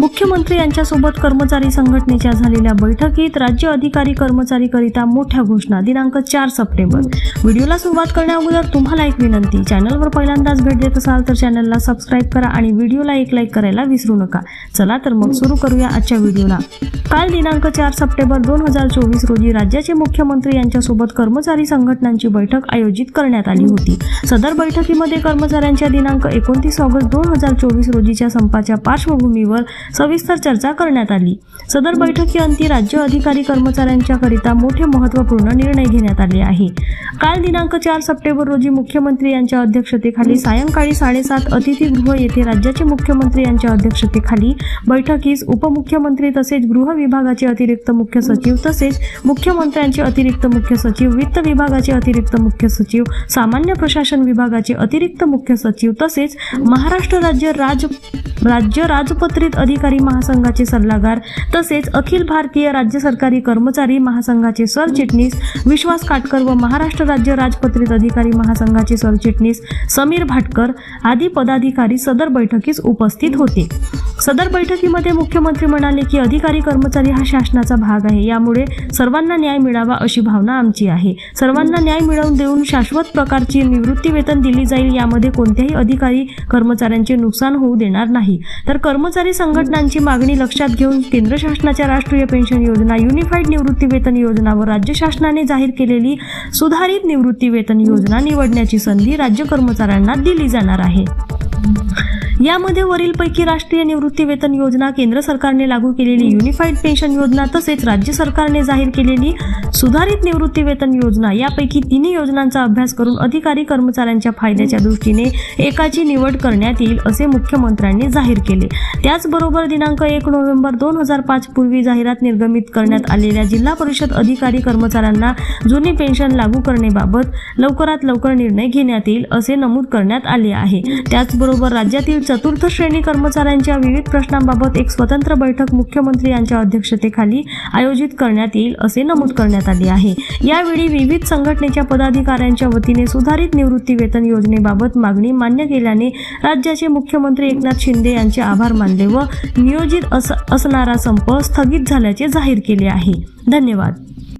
मुख्यमंत्री यांच्यासोबत कर्मचारी संघटनेच्या झालेल्या बैठकीत राज्य अधिकारी कर्मचारी करिता मोठ्या घोषणा. दिनांक चार सप्टेंबर. व्हिडिओला सुरुवात करण्याअगोदर तुम्हाला एक विनंती. चॅनलवर पहिल्यांदाच भेट देत असाल तर चॅनलला सबस्क्राईब करा आणि व्हिडिओला एक लाईक करायला विसरू नका. चला तर मग सुरू करूया आजच्या व्हिडिओला. काल दिनांक चार सप्टेंबर दोन हजार चोवीस रोजी राज्याचे मुख्यमंत्री यांच्यासोबत कर्मचारी संघटनांची बैठक आयोजित करण्यात आली होती. सदर बैठकीमध्ये कर्मचाऱ्यांच्या दिनांक एकोणतीस ऑगस्ट दोन हजार चोवीस रोजीच्या संपाच्या पार्श्वभूमीवर सविस्तर चर्चा करण्यात आली. सदर बैठकीअंती राज्य अधिकारी कर्मचाऱ्यांच्याकरिता मोठे महत्त्वपूर्ण निर्णय घेण्यात आले आहे. काल दिनांक चार सप्टेंबर रोजी मुख्यमंत्री यांच्या अध्यक्षतेखाली सायंकाळी साडेसात अतिथीगृह येथे राज्याचे मुख्यमंत्री यांच्या अध्यक्षतेखाली बैठकीस उपमुख्यमंत्री तसेच गृह विभागाचे अतिरिक्त मुख्य सचिव तसेच मुख्यमंत्र्यांचे अतिरिक्त मुख्य सचिव वित्त विभागाचे अतिरिक्त मुख्य सचिव सामान्य प्रशासन विभागाचे अतिरिक्त मुख्य सचिव तसेच महाराष्ट्र राज्य राज राज्य राजपत्रित अधिकारी अधिकारी महासंघाचे सल्लागार तसेच अखिल भारतीय राज्य सरकारी कर्मचारी महासंघाचे सरचिटणीस विश्वास काटकर व महाराष्ट्र राज्य राजपत्रित अधिकारी महासंघाचे सरचिटणीस समीर भाटकर आदी पदाधिकारी सदर बैठकीस उपस्थित होते. सदर बैठकीमध्ये मुख्यमंत्री म्हणाले की अधिकारी कर्मचारी हा शासनाचा भाग आहे. यामुळे सर्वांना न्याय मिळावा अशी भावना आमची आहे. सर्वांना न्याय मिळवून देऊन शाश्वत प्रकारची निवृत्ती वेतन दिली जाईल यामध्ये कोणत्याही अधिकारी कर्मचाऱ्यांचे नुकसान होऊ देणार नाही. तर कर्मचारी संघ संघटनांची मागणी लक्षात घेऊन केंद्र शासनाच्या राष्ट्रीय पेन्शन योजना युनिफाईड निवृत्ती वेतन योजना व राज्य शासनाने जाहीर केलेली सुधारित निवृत्ती वेतन योजना निवडण्याची संधी राज्य कर्मचाऱ्यांना दिली जाणार आहे. यामध्ये वरीलपैकी राष्ट्रीय निवृत्ती वेतन योजना केंद्र सरकारने लागू केलेली युनिफाईड पेन्शन योजना तसेच राज्य सरकारने जाहीर केलेली सुधारित निवृत्ती वेतन योजना यापैकी तिन्ही योजनांचा अभ्यास करून अधिकारी कर्मचाऱ्यांच्या फायद्याच्या दृष्टीने एकाची निवड करण्यात येईल असे मुख्यमंत्र्यांनी जाहीर केले. त्याचबरोबर दिनांक एक नोव्हेंबर दोन हजार पाच पूर्वी जाहिरात निर्गमित करण्यात आलेल्या जिल्हा परिषद अधिकारी कर्मचाऱ्यांना जुनी पेन्शन लागू करण्याबाबत लवकरात लवकर निर्णय घेण्यात येईल असे नमूद करण्यात आले आहे. त्याचबरोबर राज्यातील चतुर्थ श्रेणी कर्मचाऱ्यांच्या विविध प्रश्नांबाबत एक स्वतंत्र बैठक मुख्यमंत्री यांच्या अध्यक्षतेखाली आयोजित करण्यात येईल असे नमूद करण्यात आले आहे. यावेळी विविध संघटनेच्या पदाधिकाऱ्यांच्या वतीने सुधारित निवृत्ती वेतन योजनेबाबत मागणी मान्य केल्याने राज्याचे मुख्यमंत्री एकनाथ शिंदे यांचे आभार मानले व नियोजित असणारा संप स्थगित झाल्याचे जाहीर केले आहे. धन्यवाद.